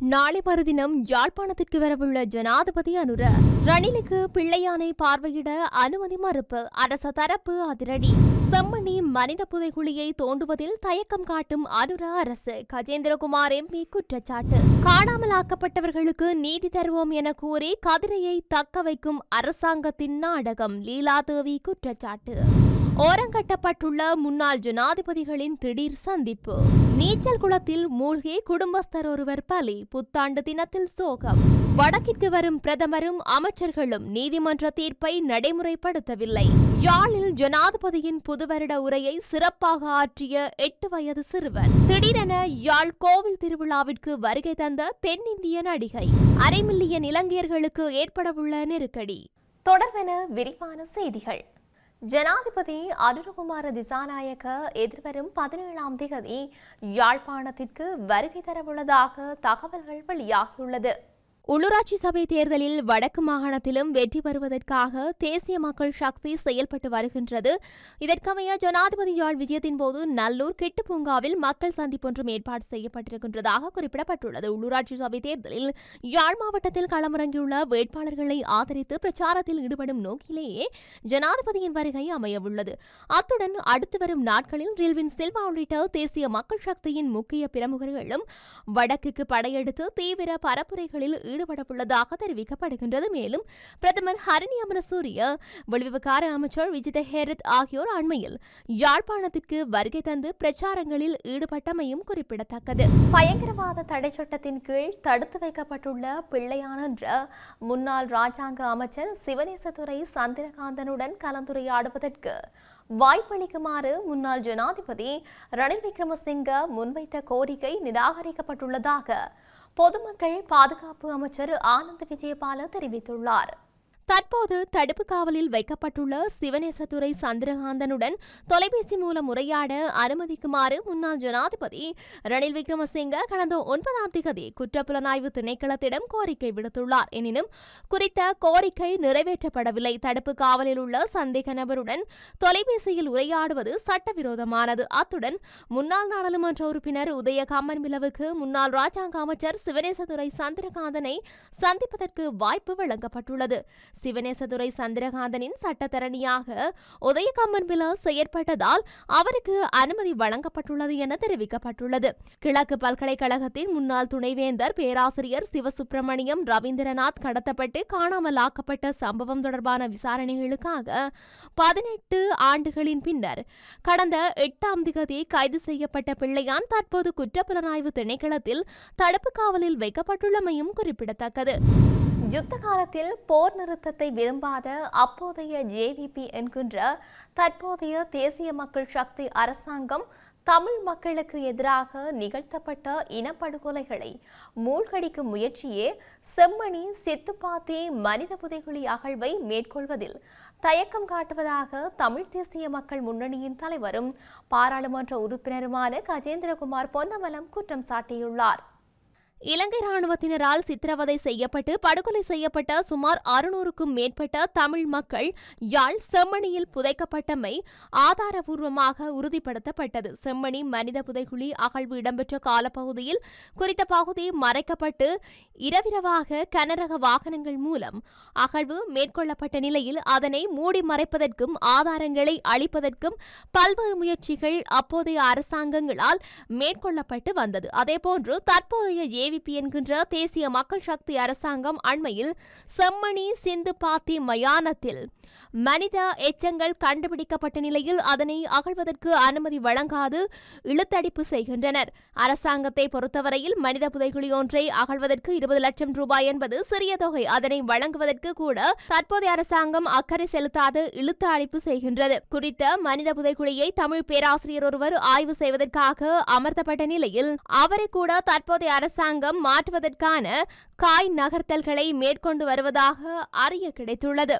நாளை மறுதினம் யாழ்ப்பாணத்திற்கு வரவுள்ள ஜனாதிபதி அனுர ரணிலுக்கு பிள்ளையானை பார்வையிட அனுமதி மறுப்பு அரச தரப்பு அதிரடி. செம்மணி மனித புதைகுழியை தோண்டுவதில் தயக்கம் காட்டும் அனுர அரசு கஜேந்திரகுமார் எம்பி குற்றச்சாட்டு. காணாமலாக்கப்பட்டவர்களுக்கு நீதி தருவோம் என கூறி கதிரையை தக்க வைக்கும் அரசாங்கத்தின் நாடகம் லீலாதேவி குற்றச்சாட்டு. ஓரங்கட்டப்பட்டுள்ள முன்னாள் ஜனாதிபதிகளின் திடீர் சந்திப்பு. நீச்சல் குளத்தில் மூழ்கி குடும்பஸ்தர் ஒருவர் பலி புத்தாண்டு தினத்தில் சோகம். வடக்கிற்கு வரும் பிரதமரும் அமைச்சர்களும் நீதிமன்ற தீர்ப்பை நடைமுறைப்படுத்தவில்லை. யாழில் ஜனாதிபதியின் புதுவருட உரையை சிறப்பாக ஆற்றிய எட்டு வயது சிறுவன். திடீரென யாழ் கோவில் திருவிழாவிற்கு வருகை தந்த தென்னிந்திய நடிகை. அரை மில்லியன் இலங்கையர்களுக்கு ஏற்படவுள்ள நெருக்கடி. தொடர்பென விரிவான செய்திகள். ஜனாதிபதி அனுரகுமார திசாநாயக்க எதிர்வரும் பதினேழாம் தேதி யாழ்ப்பாணத்திற்கு வருகை தரவுள்ளதாக தகவல்கள் வெளியாகியுள்ளது. உள்ளூராட்சி சபை தேர்தலில் வடக்கு மாகாணத்திலும் வெற்றி பெறுவதற்காக தேசிய மக்கள் சக்தி செயல்பட்டு வருகின்றது. இதற்கமைய ஜனாதிபதி யாழ் விஜயத்தின் போது நல்லூர் கெட்டு பூங்காவில் மக்கள் சந்திப்பொன்றும் ஏற்பாடு செய்யப்பட்டிருக்கின்றதாக குறிப்பிடப்பட்டுள்ளது. உள்ளூராட்சி சபை தேர்தலில் யாழ் மாவட்டத்தில் களமிறங்கியுள்ள வேட்பாளர்களை ஆதரித்து பிரச்சாரத்தில் ஈடுபடும் நோக்கிலேயே ஜனாதிபதியின் வருகை அமையவுள்ளது. அத்துடன் அடுத்து வரும் நாட்களில் ரில்வின் செல்வா உள்ளிட்ட தேசிய மக்கள் சக்தியின் முக்கிய பிரமுகர்களும் வடக்குக்கு படையெடுத்து தீவிர பரப்புரைகளில் ஈடுபடவுள்ளதாக தெரிவிக்கப்படுகின்றது. மேலும் பிரதமர் ஹரணி அமரசூரிய வெளிவிவகார அமைச்சர் விஜித ஹேரத் ஆகியோர் அண்மையில் யாழ்ப்பாணத்திற்கு வருகை தந்து பிரச்சாரங்களில் ஈடுபட்டமையும் குறிப்பிடத்தக்கது. பயங்கரவாத தடை சட்டத்தின் கீழ் தடுத்து வைக்கப்பட்டுள்ள பிள்ளையான் என்ற முன்னாள் ராஜாங்க அமைச்சர் சிவநேசதுரை சந்திரகாந்தனுடன் கலந்துரையாடுவதற்கு வாய்ப்பளிக்குமாறு முன்னாள் ஜனாதிபதி ரணில் விக்ரமசிங்க முன்வைத்த கோரிக்கை நிராகரிக்கப்பட்டுள்ளதாக பொதுமக்கள் பாதுகாப்பு அமைச்சர் ஆனந்த் விஜயபால தெரிவித்துள்ளார். தற்போது தடுப்பு காவலில் வைக்கப்பட்டுள்ள சிவநேசத்துறை சந்திரகாந்தனுடன் தொலைபேசி மூலம் உரையாட அனுமதிக்குமாறு முன்னாள் ஜனாதிபதி ரணில் விக்ரமசிங்க கடந்த ஒன்பதாம் தேதி குற்றப்புலனாய்வு திணைக்களத்திடம் கோரிக்கை விடுத்துள்ளார். எனினும் குறித்த கோரிக்கை நிறைவேற்றப்படவில்லை. தடுப்பு காவலில் உள்ள சந்தேக நபருடன் தொலைபேசியில் உரையாடுவது சட்டவிரோதமானது. அத்துடன் முன்னாள் நாடாளுமன்ற உறுப்பினர் உதய கம்மன்பிலவுக்கு முன்னாள் ராஜாங்க அமைச்சர் சிவநேசதுரை சந்திரகாந்தனை சந்திப்பதற்கு வாய்ப்பு வழங்கப்பட்டுள்ளது. சிவநேசதுரை சந்திரகாந்தனின் சட்டத்தரணியாக உதயகம்மன் பில செயற்பட்டதால் அவருக்கு அனுமதி வழங்கப்பட்டுள்ளது என தெரிவிக்கப்பட்டுள்ளது. கிழக்கு பல்கலைக்கழகத்தின் முன்னாள் துணைவேந்தர் பேராசிரியர் சிவசுப்பிரமணியம் ரவீந்திரநாத் கடத்தப்பட்டு காணாமல் ஆக்கப்பட்ட சம்பவம் தொடர்பான விசாரணைகளுக்காக பதினெட்டு ஆண்டுகளின் பின்னர் கடந்த எட்டாம் திகதி கைது செய்யப்பட்ட பிள்ளையான் தற்போது குற்றப்புலனாய்வு திணைக்களத்தில் தடுப்பு காவலில் வைக்கப்பட்டுள்ளமையும் குறிப்பிடத்தக்கது. யுத்த காலத்தில் போர் நிறுத்தத்தை விரும்பாத அப்போதைய ஜேவிபி என்கின்ற தற்போதைய தேசிய மக்கள் சக்தி அரசாங்கம் தமிழ் மக்களுக்கு எதிராக நிகழ்த்தப்பட்ட இனப்படுகொலைகளை மூழ்கடிக்கும் முயற்சியே செம்மணி சித்துப்பாத்தி மனித புதைகுழி அகழ்வை மேற்கொள்வதில் தயக்கம் காட்டுவதாக தமிழ் தேசிய மக்கள் முன்னணியின் தலைவரும் பாராளுமன்ற உறுப்பினருமான கஜேந்திரகுமார் பொன்னமலம் குற்றம் சாட்டியுள்ளார். இலங்கை ராணுவத்தினரால் சித்திரவதை செய்யப்பட்டு படுகொலை செய்யப்பட்ட சுமார் அறுநூறுக்கும் மேற்பட்ட தமிழ் மக்கள் யாழ் செம்மணியில் புதைக்கப்பட்டமை ஆதாரபூர்வமாக உறுதிப்படுத்தப்பட்டது. செம்மணி மனித புதைகுழி அகழ்வு இடம்பெற்ற காலப்பகுதியில் குறித்த பகுதி மறைக்கப்பட்டு இரவிரவாக கனரக வாகனங்கள் மூலம் அகழ்வு மேற்கொள்ளப்பட்ட நிலையில் அதனை மூடி மறைப்பதற்கும் ஆதாரங்களை அளிப்பதற்கும் பல்வேறு முயற்சிகள் அப்போதைய அரசாங்கங்களால் மேற்கொள்ளப்பட்டு வந்தது. அதேபோன்று தற்போதைய ஏவிபி என்கின்ற தேசிய மக்கள் சக்தி அரசாங்கம் அண்மையில் செம்மணி சிந்து பாத்தி மயானத்தில் மனித எச்சங்கள் கண்டுபிடிக்கப்பட்ட நிலையில் அதனை அகழ்வதற்கு அனுமதி வழங்காது இழுத்தடிப்பு செய்கின்றனர். அரசாங்கத்தை பொறுத்தவரையில் மனித புதைகுழி ஒன்றை அகழ்வதற்கு இருபது லட்சம் ரூபாய் என்பது சிறிய தொகை. அதனை வழங்குவதற்கு கூட தற்போதைய அரசாங்கம் அக்கறை செலுத்தாது இழுத்த அழைப்பு செய்கின்றது. குறித்த மனித புதைகுழியை தமிழ் பேராசிரியர் ஒருவர் ஆய்வு செய்வதற்காக அமர்த்தப்பட்ட நிலையில் அவரை கூட தற்போதைய அரசாங்கம் மாற்றுவதற்கான காய் நகர்த்தல்களை மேற்கொண்டு வருவதாக அறிய கிடைத்துள்ளது.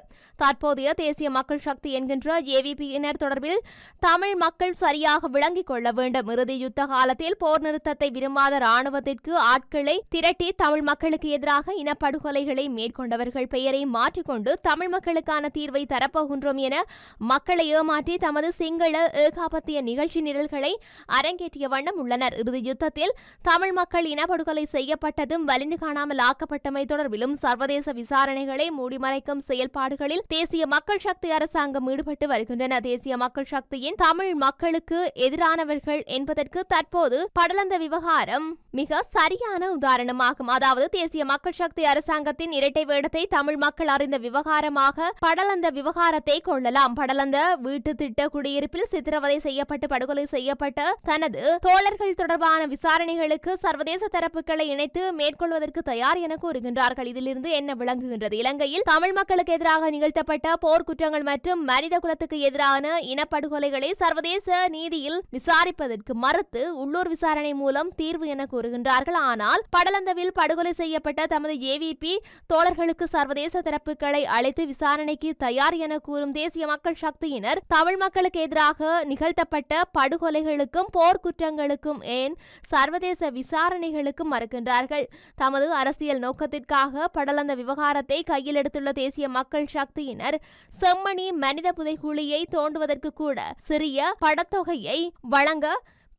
தற்போதைய தேசிய மக்கள் சக்தி என்கின்ற ஏவிபியினர் தொடர்பில் தமிழ் மக்கள் சரியாக விளங்கிக் கொள்ள வேண்டும். இறுதி யுத்த காலத்தில் போர் நிறுத்தத்தை விரும்பாத ராணுவத்திற்கு ஆட்களை திரட்டி தமிழ் மக்களுக்கு எதிராக இனப்படுகொலைகளை மேற்கொண்டவர்கள் பெயரை மாற்றிக்கொண்டு தமிழ் மக்களுக்கான தீர்வை தரப்போகின்றோம் என மக்களை ஏமாற்றி தமது சிங்கள ஏகாபத்திய நிகழ்ச்சி நிரல்களை அரங்கேற்றிய வண்ணம் உள்ளனர். இறுதி யுத்தத்தில் தமிழ் மக்கள் இனப்படுகொலை செய்யப்பட்டதும் வலிந்து காணாமல் ஆக்கப்பட்டமை தொடர்பிலும் சர்வதேச விசாரணைகளை மூடிமறைக்கும் செயல்பாடுகளில் தேசிய மக்கள் சக்தி அரசாங்கம் ஈடுபட்டு வருகின்றன. தேசிய மக்கள் சக்தியின் தமிழ் மக்களுக்கு எதிரானவர்கள் என்பதற்கு தற்போது படலந்த விவகாரம் மிக சரியான உதாரணமாகும். அதாவது தேசிய மக்கள் சக்தி அரசாங்கத்தின் இரட்டை வேடத்தை தமிழ் மக்கள் அறிந்த விவகாரமாக படலந்த விவகாரத்தை கொள்ளலாம். படலந்த வீட்டு திட்ட குடியிருப்பில் சித்திரவதை செய்யப்பட்டு படுகொலை செய்யப்பட்ட தனது தோழர்கள் தொடர்பான விசாரணைகளுக்கு சர்வதேச தரப்புகளை இணைத்து மேற்கொள்வதற்கு தயார் என கூறுகின்றார்கள். இதிலிருந்து என்ன விளங்குகின்றது? இலங்கையில் தமிழ் மக்களுக்கு எதிராக நிகழ்த்தப்பட்ட போர் குற்றங்கள் மற்றும் மனித குலத்துக்கு எதிரான இனப்படுகொலைகளை சர்வதேச நீதியில் விசாரிப்பதற்கு மறுத்து உள்ளூர் விசாரணை மூலம் தீர்வு என கூறுகின்றார்கள். ஆனால் படலந்தவில் படுகொலை செய்யப்பட்ட தமது ஏவிபி தோழர்களுக்கு சர்வதேச தரப்புகளை அழைத்து விசாரணைக்கு தயார் என கூறும் தேசிய மக்கள் சக்தியினர் தமிழ் மக்களுக்கு எதிராக நிகழ்த்தப்பட்ட படுகொலைகளுக்கும் போர்க்குற்றங்களுக்கும் ஏன் சர்வதேச விசாரணைகளுக்கும் மறுக்கின்றார்கள்? தமது அரசியல் நோக்கத்திற்காக படலந்த விவகாரத்தை கையில் எடுத்துள்ள தேசிய மக்கள் சக்தியினர் செம்மணி மனித புதைகுழியை தோண்டுவதற்கு கூட சிறிய படத்தொகையை வழங்க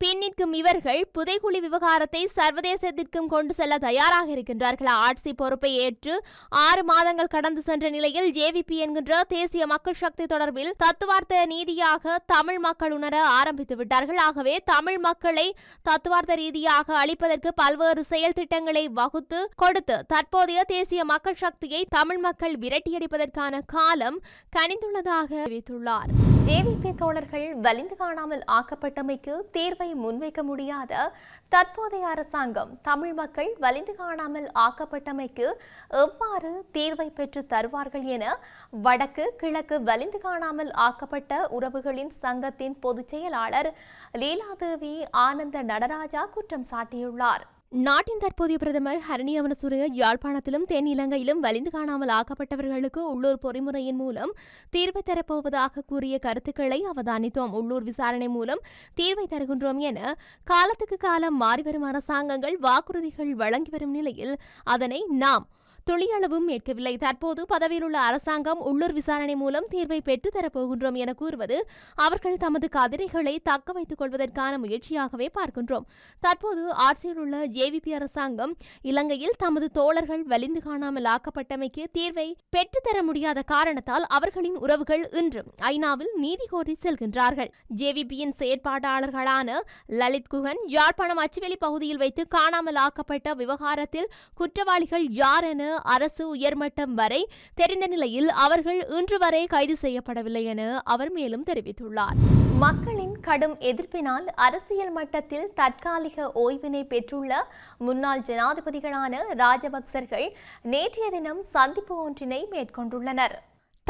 பின்னிற்கும் இவர்கள் புதைகுழி விவகாரத்தை சர்வதேசத்திற்கும் கொண்டு செல்ல தயாராக இருக்கின்றார்கள்? ஆட்சி பொறுப்பை ஏற்று ஆறு மாதங்கள் கடந்து சென்ற நிலையில் ஜேவிபி என்கின்ற தேசிய மக்கள் சக்தி தொடர்பில் தத்துவார்த்த நீதியாக தமிழ் மக்கள் உணர ஆரம்பித்து விட்டார்கள். ஆகவே தமிழ் மக்களை தத்துவார்த்த ரீதியாக அளிப்பதற்கு பல்வேறு செயல் திட்டங்களை வகுத்து கொடுத்து தற்போதைய தேசிய மக்கள் சக்தியை தமிழ் மக்கள் விரட்டியடிப்பதற்கான காலம் கனிந்துள்ளதாக அறிவித்துள்ளார் ஜேவிபி தோழர்கள் வலிந்து காணாமல் ஆக்கப்பட்டமைக்கு தீர்வை முன்வைக்க முடியாத தற்போதைய அரசாங்கம் தமிழ் மக்கள் வலிந்து காணாமல் ஆக்கப்பட்டமைக்கு எவ்வாறு தீர்வை பெற்று தருவார்கள் என வடக்கு கிழக்கு வலிந்து காணாமல் ஆக்கப்பட்ட உறவுகளின் சங்கத்தின் பொதுச் செயலாளர் லீலாதேவி ஆனந்த நடராஜா குற்றம் சாட்டியுள்ளார். நாட்டின் தற்போதைய பிரதமர் ஹரணி யாழ்ப்பாணத்திலும் தென் இலங்கையிலும் வலிந்து காணாமல் ஆக்கப்பட்டவர்களுக்கு உள்ளூர் பொறிமுறையின் மூலம் தீர்வை தரப்போவதாக கூறிய கருத்துக்களை அவதானித்தோம். உள்ளூர் விசாரணை மூலம் தீர்வை தருகின்றோம் என காலத்துக்கு காலம் மாறிவரும் அரசாங்கங்கள் வாக்குறுதிகள் வழங்கி வரும் நிலையில் அதனை நாம் துளியளவும் ஏற்கவில்லை தற்போது பதவியில் உள்ள அரசாங்கம் உள்ளூர் விசாரணை மூலம் தீர்வை பெற்றுத்தரப்போகின்றோம் என கூறுவது அவர்கள் தமது கதிரைகளை தக்க வைத்துக் கொள்வதற்கான முயற்சியாகவே பார்க்கின்றோம். தற்போது ஆட்சியில் உள்ள ஜேவிபி அரசாங்கம் இலங்கையில் தமது தோழர்கள் வலிந்து காணாமல் ஆக்கப்பட்டமைக்கு தீர்வை பெற்றுத்தர முடியாத காரணத்தால் அவர்களின் உறவுகள் இன்று ஐநாவில் நீதி கோரி செல்கின்றார்கள். ஜேவிபியின் செயற்பாட்டாளர்களான லலித் குகன் யாழ்ப்பாணம் அச்சுவெளி பகுதியில் வைத்து காணாமல் ஆக்கப்பட்ட விவகாரத்தில் குற்றவாளிகள் யார் என அரசு உயர்மட்டம் வரை தெரிந்த நிலையில் அவர்கள் இன்று வரை கைது செய்யப்படவில்லை என அவர் மேலும் தெரிவித்துள்ளார். மக்களின் கடும் எதிர்ப்பினால் அரசியல் மட்டத்தில் தற்காலிக ஓய்வினை பெற்றுள்ள முன்னாள் ஜனாதிபதிகளான ராஜபக்சர்கள் நேற்றைய தினம் சந்திப்பு ஒன்றினை மேற்கொண்டுள்ளனர்.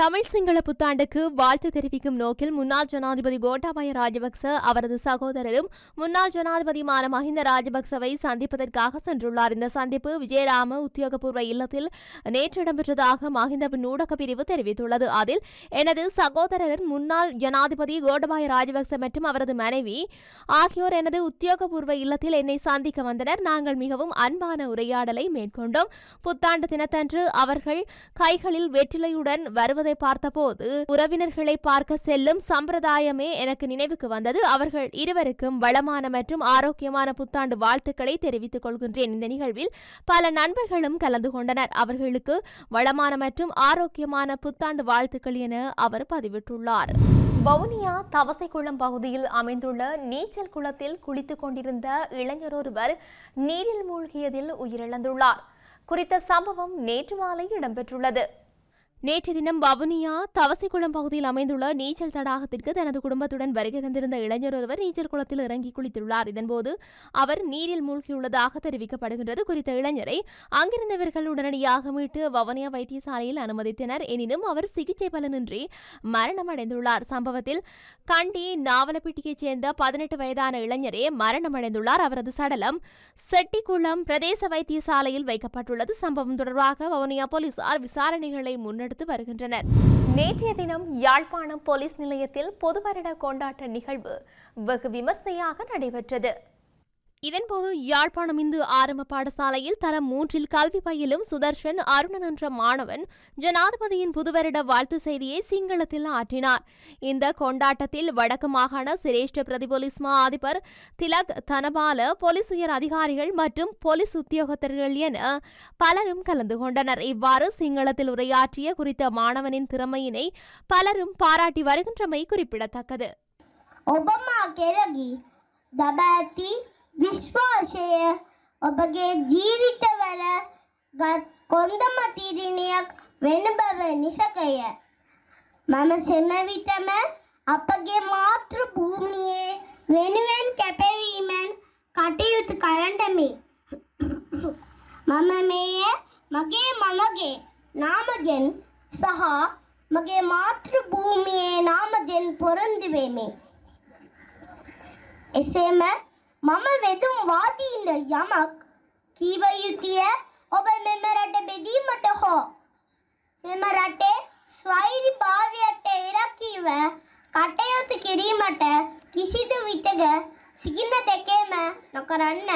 தமிழ் சிங்கள புத்தாண்டுக்கு வாழ்த்து தெரிவிக்கும் நோக்கில் முன்னாள் ஜனாதிபதி கோட்டாபய ராஜபக்ச அவரது சகோதரரும் முன்னாள் ஜனாதிபதியுமான மஹிந்த ராஜபக்சவை சந்திப்பதற்காக சென்றுள்ளார். இந்த சந்திப்பு விஜயராம உத்தியோகபூர்வ இல்லத்தில் நேற்று இடம்பெற்றதாக மஹிந்தவின் ஊடக பிரிவு தெரிவித்துள்ளது. அதில் எனது சகோதரர் முன்னாள் ஜனாதிபதி கோட்டபாய ராஜபக்ச மற்றும் அவரது மனைவி ஆகியோர் எனது உத்தியோகபூர்வ இல்லத்தில் என்னை சந்திக்க வந்தனர். நாங்கள் மிகவும் அன்பான உரையாடலை மேற்கொண்டோம். புத்தாண்டு தினத்தன்று அவர்கள் கைகளில் வெற்றிலையுடன் வருவதை பார்த்தபோது உறவினர்களை பார்க்க செல்லும் சம்பிரதாயமே எனக்கு நினைவுக்கு வந்தது. அவர்கள் இருவருக்கும் வளமான மற்றும் ஆரோக்கியமான புத்தாண்டு வாழ்த்துக்களை தெரிவித்துக் கொள்கின்றேன். இந்த நிகழ்வில் பல நண்பர்களும் கலந்து கொண்டனர். அவர்களுக்கு வளமான மற்றும் ஆரோக்கியமான புத்தாண்டு வாழ்த்துக்கள் என அவர் பதிவிட்டுள்ளார். வவுனியா தவசைக்குளம் பகுதியில் அமைந்துள்ள நீச்சல் குளத்தில் குளித்துக் கொண்டிருந்த இளைஞர் ஒருவர் நீரில் மூழ்கியதில் உயிரிழந்துள்ளார். குறித்த சம்பவம் நேற்று மாலை இடம்பெற்றுள்ளது. நேற்று தினம் வவுனியா தவசிக்குளம் பகுதியில் அமைந்துள்ள நீச்சல் தடாகத்திற்கு தனது குடும்பத்துடன் வருகை தந்திருந்த இளைஞர் ஒருவர் நீச்சல் குளத்தில் இறங்கி குளித்துள்ளார். இதன்போது அவர் நீரில் மூழ்கியுள்ளதாக தெரிவிக்கப்படுகின்றது. குறித்த இளைஞரை அங்கிருந்தவர்கள் உடனடியாக மீட்டு வவுனியா வைத்தியசாலையில் அனுமதித்தனர். எனினும் அவர் சிகிச்சை பலனின்றி மரணமடைந்துள்ளார். சம்பவத்தில் கண்டி நாவலப்பிட்டியைச் சேர்ந்த பதினெட்டு வயதான இளைஞரே மரணமடைந்துள்ளார். அவரது சடலம் செட்டிக்குளம் பிரதேச வைத்தியசாலையில் வைக்கப்பட்டுள்ளது. சம்பவம் தொடர்பாக வவுனியா போலீசார் விசாரணைகளை முன்னெடுத்து வருகின்றனர். நேற்றைய தினம் யாழ்ப்பாணம் போலீஸ் நிலையத்தில் பொது வருட கொண்டாட்ட நிகழ்வு வெகு விமர்சையாக நடைபெற்றது. இதன்போது யாழ்ப்பாணம் இந்து ஆரம்ப பாடசாலையில் தரம் மூன்றில் கல்வி பயிலும் சுதர்ஷன் அருணன் என்ற மாணவன் ஜனாதிபதியின் புதுவருட வாழ்த்து செய்தியை சிங்களத்தில் ஆற்றினார். இந்த கொண்டாட்டத்தில் வடக்கு மாகாண சிரேஷ்ட பிரதிபொலிஸ் மா அதிபர் திலக் தனபால போலீஸ் உயர் அதிகாரிகள் மற்றும் போலீஸ் உத்தியோகத்தர்கள் என பலரும் கலந்து கொண்டனர். இவ்வாறு சிங்களத்தில் உரையாற்றிய குறித்த மாணவனின் திறமையினை பலரும் பாராட்டி வருகின்றமை குறிப்பிடத்தக்கது. ஒபாமா கெரகி தபாத்தி විශ්වාසය ඔබගේ ජීවිතවල ගත් කොන්දම තීරණයක් වෙන බව නිසකය. මම සෙමවිටම අපගේ මාතෘ භූමියේ වෙනුවෙන් කැපවීමෙන් කටයුතු කරන්නමි. මම මෙය මගේ මමගේ නාමජෙන් සහ මගේ මාතෘ භූමියේ නාමජෙන් පොරොන්දු වෙමි. එසේම මම වෙදුම් වාදීන්ට යමක් කීව යුතුය ඔබ මෙම රට බෙදීමට හෝ මෙම රටේ ස්වෛරි භාවයට එරකීව කටයුතු කිරීමට කිසිදු විටක සිගින දෙකේම නොකරන්න.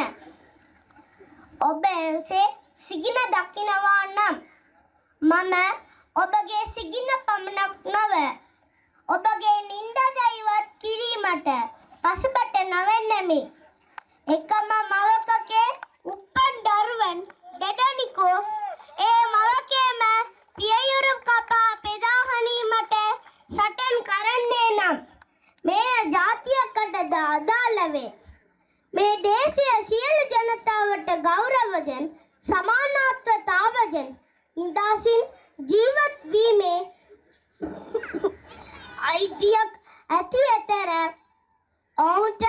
ඔබ එසේ සිගින දකිනවා නම් මම ඔබගේ සිගින පමණක් නොව ඔබගේ නින්දද ඉවත් කිරීමට පසුබට නොවෙන්නමි. එකම මවකගේ උපන් දරුවන් දෙදෙනෙකු ඒ මවකේම පියයුරු කපා පෙදාහනීමට සටන් කරන්නේ නම් මේ ජාතියකටද අදාළ වේ. මේ දේශය සියලු ජනතාවට ගෞරවයෙන් සමානාත්මතාවයෙන් නිදහසින් ජීවත් වීමේ අයිතියක් ඇති අතර ඔහුට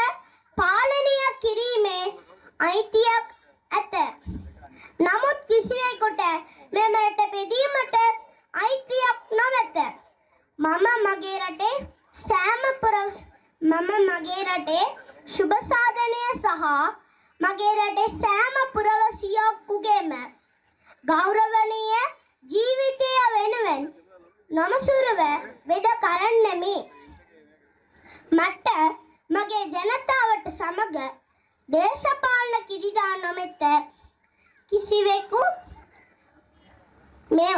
පාලනය කිරීමේ අයිතියක් ඇත. නමුත් කිසිවෙකුට මෙම රට බෙදීමට අයිතියක් නොමැත. මම මගේ රටේ සෑම පුරස් මම මගේ රටේ ශුභ සාධනය සහ මගේ රටේ සෑම පුරවසියකුගේම ගෞරවනීය ජීවිතය වෙනුවෙන් නොමසුරුව වෙඩ කරන්නෙමි. මට මගේ ජනතාවට සමග දේශපාලන කිරිඩා නොමැත කිසිවෙකු මේ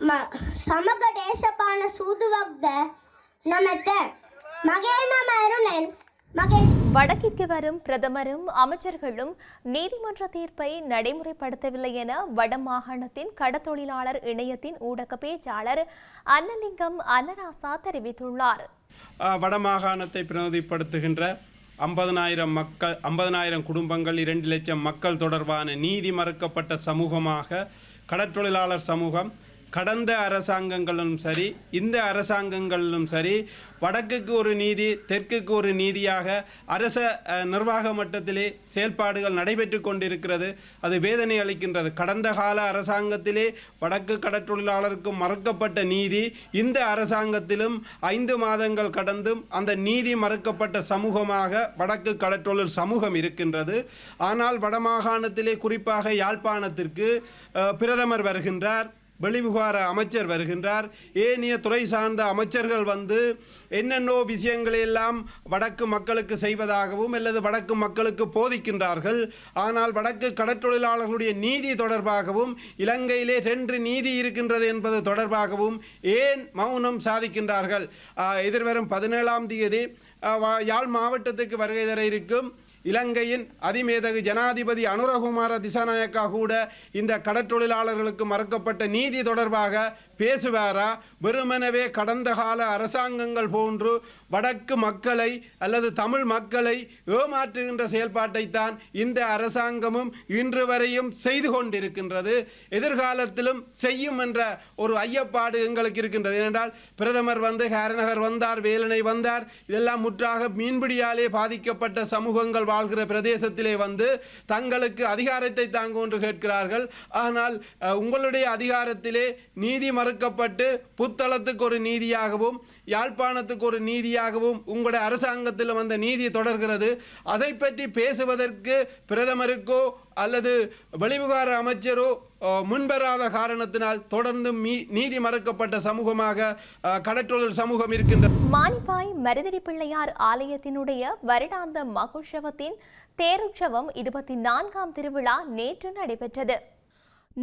ම- සමග දේශපාලන සූදුවක්ද නොමැත මගේ නම අරුණෙන් මගේ வடக்கிற்கு வரும் பிரதமரும் அமைச்சர்களும் நீதிமன்ற தீர்ப்பை நடைமுறைப்படுத்தவில்லை என வடமாகாணத்தின் கடத்தொழிலாளர் இணையத்தின் ஊடக பேச்சாளர் அன்னலிங்கம் அன்னராசா தெரிவித்துள்ளார் அஹ், வடமாகாணத்தை பிரதிப்படுத்துகின்ற ஐம்பதனாயிரம் மக்கள் ஐம்பதனாயிரம் குடும்பங்கள் இரண்டு லட்சம் மக்கள் தொடர்பான நீதி மறுக்கப்பட்ட சமூகமாக கடற்றொழிலாளர் சமூகம் கடந்த அரசாங்கங்களும் சரி இந்த அரசாங்கங்களிலும் சரி வடக்குக்கு ஒரு நீதி தெற்குக்கு ஒரு நீதியாக அரச நிர்வாக மட்டத்திலே செயல்பாடுகள் நடைபெற்று கொண்டிருக்கிறது. அது வேதனை அளிக்கின்றது. கடந்த கால அரசாங்கத்திலே வடக்கு கடற்றொழிலாளருக்கு மறுக்கப்பட்ட நீதி இந்த அரசாங்கத்திலும் ஐந்து மாதங்கள் கடந்தும் அந்த நீதி மறுக்கப்பட்ட சமூகமாக வடக்கு கடற்றொழில் சமூகம் இருக்கின்றது. ஆனால் வடமாகாணத்திலே குறிப்பாக யாழ்ப்பாணத்திற்கு பிரதமர் வருகின்றார். வெளிவிவகார அமைச்சர் வருகின்றார். ஏனைய துறை சார்ந்த அமைச்சர்கள் வந்து என்னென்னோ விஷயங்களையெல்லாம் வடக்கு மக்களுக்கு செய்வதாகவும் அல்லது வடக்கு மக்களுக்கு போதிக்கின்றார்கள். ஆனால் வடக்கு கடற்றொழிலாளர்களுடைய நீதி தொடர்பாகவும் இலங்கையிலே ரெண்டு நீதி இருக்கின்றது என்பது தொடர்பாகவும் ஏன் மௌனம் சாதிக்கின்றார்கள்? எதிர்வரும் பதினேழாம் தேதி யாழ் மாவட்டத்துக்கு வருகை தர இருக்கும். இலங்கையின் அதிமேதகு ஜனாதிபதி அனுரகுமார திசாநாயக்கா கூட இந்த கடற்றொழிலாளர்களுக்கு மறுக்கப்பட்ட நீதி தொடர்பாக பேசுவாரா? வெறுமனவே கடந்த கால அரசாங்கங்கள் போன்று வடக்கு மக்களை அல்லது தமிழ் மக்களை ஏமாற்றுகின்ற செயல்பாட்டைத்தான் இந்த அரசாங்கமும் இன்று வரையும் செய்து கொண்டிருக்கின்றது. எதிர்காலத்திலும் செய்யும் என்ற ஒரு ஐயப்பாடு எங்களுக்கு இருக்கின்றது. ஏனென்றால் பிரதமர் வந்து ஹேரநகர் வந்தார் வேலனை வந்தார். இதெல்லாம் முற்றாக மீன்பிடியாலே பாதிக்கப்பட்ட சமூகங்கள் வாழ்கிற பிரதேசத்திலே வந்து தங்களுக்கு அதிகாரத்தை தாங்கும் என்று கேட்கிறார்கள். ஆனால் உங்களுடைய அதிகாரத்திலே நீதி மறுக்கப்பட்டு புத்தளத்துக்கு ஒரு நீதியாகவும் யாழ்ப்பாணத்துக்கு ஒரு நீதியாகவும் உங்களுடைய அரசாங்கத்தில் வந்த நீதி தொடர்கிறது. அதை பற்றி பேசுவதற்கு பிரதமருக்கோ அல்லது வெளிவிவகார அமைச்சரோ அஹ், முன்வராத காரணத்தினால் தொடர்ந்து நீதி மறுக்கப்பட்ட சமூகமாக கடற்றொழில் சமூகம் இருக்கின்ற மானிப்பாய் மருதடி பிள்ளையார் ஆலயத்தினுடைய வருடாந்த மகோற்சவத்தின் தேருற்சவம் இருபத்தி நான்காம் திருவிழா நேற்று நடைபெற்றது.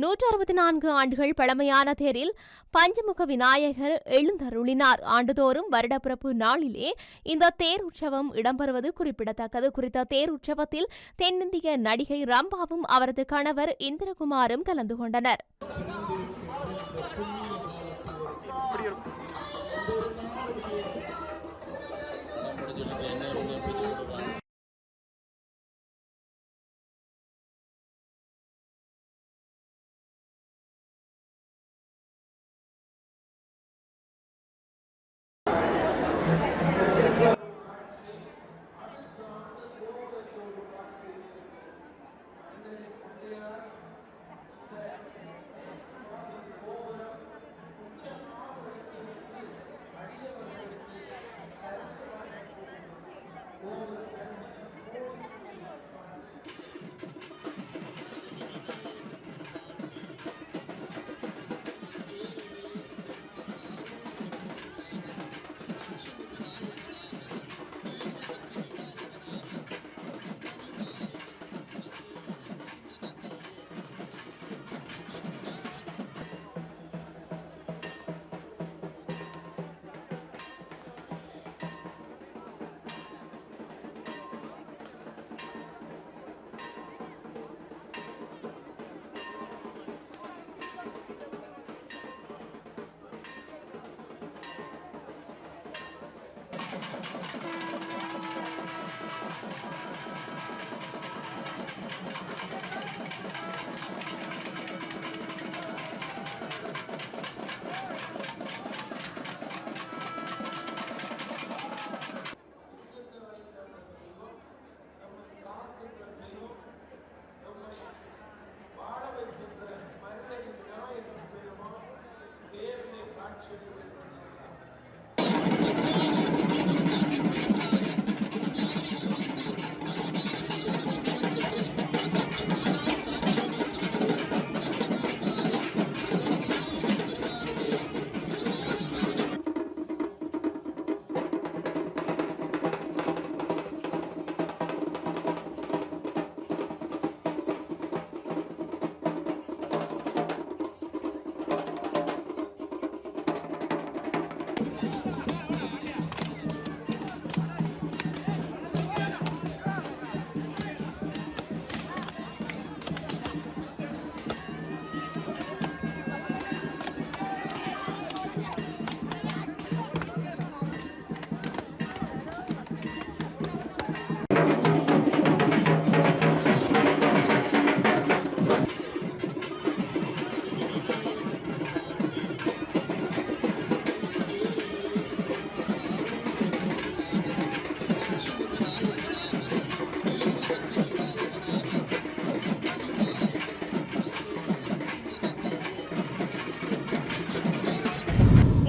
நூற்று அறுபத்தி நான்கு ஆண்டுகள் பழமையான தேரில் பஞ்சமுக விநாயகர் எழுந்தருளினார். ஆண்டுதோறும் வருடப்பிறப்பு நாளிலே இந்த தேர் உற்சவம் இடம்பெறுவது குறிப்பிடத்தக்கது. குறித்த தேர் உற்சவத்தில் தென்னிந்திய நடிகை ரம்பாவும் அவரது கணவர் இந்திரகுமாரும் கலந்து கொண்டனர்.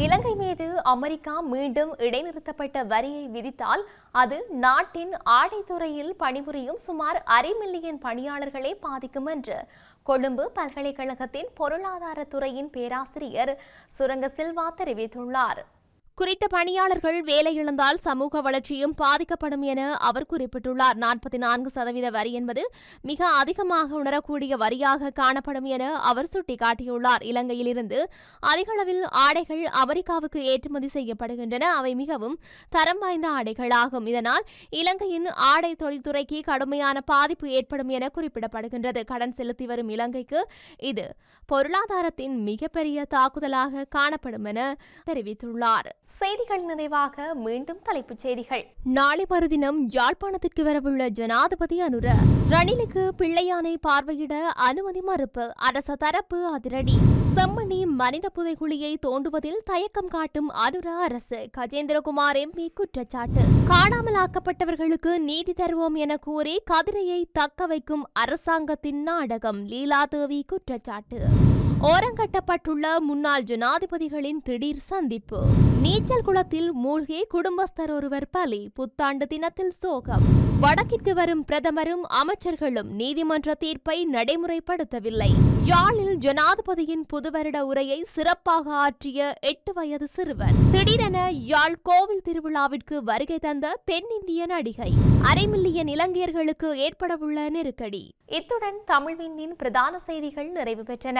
இலங்கை மீது அமெரிக்கா மீண்டும் இடைநிறுத்தப்பட்ட வரியை விதித்தால் அது நாட்டின் ஆடைத்துறையில் பணிபுரியும் சுமார் அரை மில்லியன் பணியாளர்களை பாதிக்கும் என்று கொழும்பு பல்கலைக்கழகத்தின் பொருளாதாரத்துறையின் பேராசிரியர் சுரங்க சில்வா தெரிவித்துள்ளார். குறித்த பணியாளர்கள் வேலையிழந்தால் சமூக வளர்ச்சியும் பாதிக்கப்படும் என அவர் குறிப்பிட்டுள்ளார். நாற்பத்தி நான்கு சதவீத வரி என்பது மிக அதிகமாக உணரக்கூடிய வரியாக காணப்படும் என அவர் சுட்டிக்காட்டியுள்ளார். இலங்கையிலிருந்து அதிகளவில் ஆடைகள் அமெரிக்காவுக்கு ஏற்றுமதி செய்யப்படுகின்றன. அவை மிகவும் தரம் வாய்ந்த ஆடைகளாகும். இதனால் இலங்கையின் ஆடை தொழில்துறைக்கு கடுமையான பாதிப்பு ஏற்படும் என குறிப்பிடப்படுகின்றது. கடன் செலுத்தி வரும் இலங்கைக்கு இது பொருளாதாரத்தின் மிகப்பெரிய தாக்குதலாக காணப்படும் என தெரிவித்துள்ளார். செய்திகள் நிறைவாக மீண்டும் தலைப்புச் செய்திகள். நாளை மறுதினம் யாழ்ப்பாணத்திற்கு வரவுள்ள ஜனாதிபதி அனுர ரணிலுக்கு பிள்ளையானை பார்வையிட அனுமதி மறுப்பு அரச தரப்பு அதிரடி. செம்மணி மனித புதைகுழியை தோண்டுவதில் தயக்கம் காட்டும் அனுர அரசு கஜேந்திரகுமார் எம்பி குற்றச்சாட்டு. காணாமலாக்கப்பட்டவர்களுக்கு நீதி தருவோம் என கூறி கதிரையை தக்க வைக்கும் அரசாங்கத்தின் நாடகம் லீலாதேவி குற்றச்சாட்டு. ஓரங்கட்டப்பட்டுள்ள முன்னாள் ஜனாதிபதிகளின் திடீர் சந்திப்பு. நீச்சல் குளத்தில் மூழ்கி குடும்பஸ்தர் ஒருவர் பலி புத்தாண்டு தினத்தில் சோகம். வடக்கிற்கு வரும் பிரதமரும் அமைச்சர்களும் நீதிமன்ற தீர்ப்பை நடைமுறைப்படுத்தவில்லை. யாழில் ஜனாதிபதியின் புதுவருட உரையை சிறப்பாக ஆற்றிய எட்டு வயது சிறுவன். திடீரென யாழ் கோவில் திருவிழாவிற்கு வருகை தந்த தென்னிந்திய நடிகை. அரை மில்லியன் இலங்கையர்களுக்கு ஏற்படவுள்ள நெருக்கடி. இத்துடன் தமிழ்வின் பிரதான செய்திகள் நிறைவு பெற்றன.